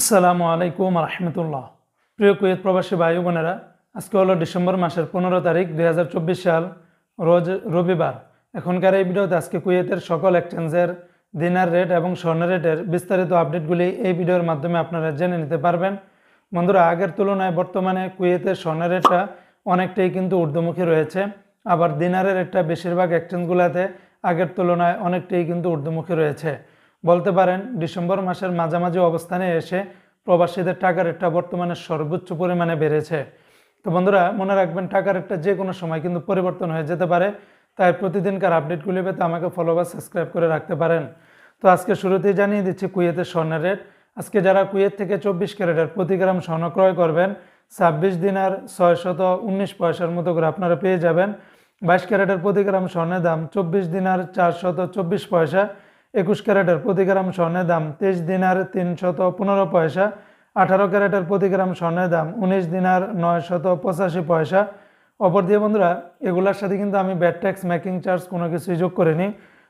আসসালামু আলাইকুম রহমতুল্লাহ। প্রিয় কুয়েত প্রবাসী ভাই বোনেরা, আজকে হলো ডিসেম্বর মাসের পনেরো তারিখ দুই হাজার চব্বিশ সাল, রোজ রবিবার। এখনকার এই ভিডিওতে আজকে কুয়েতের সকল এক্সচেঞ্জের দিনার রেট এবং স্বর্ণের রেটের বিস্তারিত আপডেটগুলি এই ভিডিওর মাধ্যমে আপনারা জেনে নিতে পারবেন। বন্ধুরা, আগের তুলনায় বর্তমানে কুয়েতের স্বর্ণের রেটটা অনেকটাই কিন্তু ঊর্ধ্বমুখী রয়েছে। আবার দিনারের রেটটা বেশিরভাগ এক্সচেঞ্জগুলোতে আগের তুলনায় অনেকটাই কিন্তু ঊর্ধ্বমুখী রয়েছে। বলতে পারেন, ডিসেম্বর মাসের মাঝামাঝি অবস্থানে এসে প্রবাসীদের টাকা রেটটা বর্তমানে সর্বোচ্চ পরিমাণে বেড়েছে। তো বন্ধুরা, মনে রাখবেন টাকা রেটটা যে কোনো সময় কিন্তু পরিবর্তন হয়ে যেতে পারে। তাই প্রতিদিনকার আপডেটগুলি পেতে আমাকে ফলো বা সাবস্ক্রাইব করে রাখতে পারেন। তো আজকে শুরুতেই জানিয়ে দিচ্ছি কুয়েতের স্বর্ণের রেট। আজকে যারা কুয়েত থেকে চব্বিশ ক্যারেটের প্রতি গ্রাম স্বর্ণ ক্রয় করবেন, ছাব্বিশ দিনার ছয়শত উনিশ পয়সার মতো করে আপনারা পেয়ে যাবেন। বাইশ ক্যারেটের প্রতি গ্রাম স্বর্ণের দাম চব্বিশ দিনার চারশত চব্বিশ পয়সা। একুশ ক্যারেটের প্রতি গ্রাম স্বর্ণের দাম তেইশ দিনার তিনশত পনেরো পয়সা, আঠারো ক্যারেটের প্রতি গ্রাম স্বর্ণের দাম উনিশ দিনার নয়শত পঁচাশি পয়সা। অপর দিয়ে বন্ধুরা, এগুলার সাথে কিন্তু আমি ব্যাট ট্যাক্স, মেকিং চার্জ কোনো কিছুই যোগ করিনি।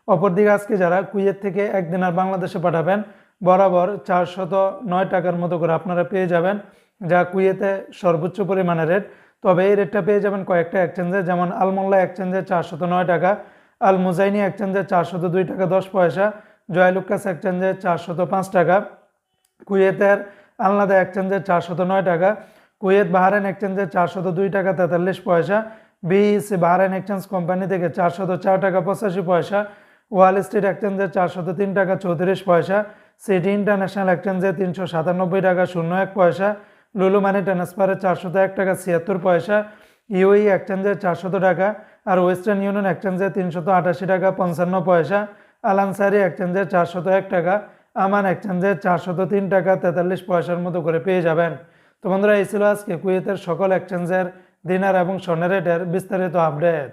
অপরদিকে আজকে যারা কুয়েত থেকে এক দিনার বাংলাদেশে পাঠাবেন, বরাবর চারশত নয় টাকার মতো করে আপনারা পেয়ে যাবেন, যা কুয়েতে সর্বোচ্চ পরিমাণের রেট। তবে এই রেটটা পেয়ে যাবেন কয়েকটা এক্সচেঞ্জে যেমন আলমোল্লা এক্সচেঞ্জে চারশত নয় টাকা আল মুজাইনি এক্সচেঞ্জে চারশত দুই টাকা দশ পয়সা জয়ালুকাস এক্সচেঞ্জে চারশত পাঁচ টাকা, কুয়েতের আলনাদা এক্সচেঞ্জে চারশত নয় টাকা, কুয়েত বাহারাইন এক্সচেঞ্জে চারশত দুই টাকা তেতাল্লিশ পয়সা, বিইসি বাহারাইন এক্সচেঞ্জ কোম্পানি থেকে চারশত চার টাকা পঁচাশি পয়সা, ওয়াল স্ট্রিট এক্সচেঞ্জে চারশত তিন টাকা চৌত্রিশ পয়সা, সিটি ইন্টারন্যাশনাল এক্সচেঞ্জে তিনশো সাতানব্বই টাকা শূন্য এক পয়সা, লুলু মানি ট্রান্সফারে চারশত এক টাকা ছিয়াত্তর পয়সা ইউই এক্সচেঞ্জে চারশত টাকা আর ওয়েস্টার্ন ইউনিয়ন এক্সচেঞ্জে তিনশত আটাশি টাকা, পঞ্চান্ন পয়সা। আলানসারি এক্সচেঞ্জে চারশত এক টাকা, আমান এক্সচেঞ্জে চারশত তিন টাকা, তেতাল্লিশ পয়সার মতো করে পেয়ে যাবেন। তো বন্ধুরা, এই ছিল আজকে কুয়েতের সকল এক্সচেঞ্জের দিনার এবং স্বর্ণের রেটের বিস্তারিত আপডেট।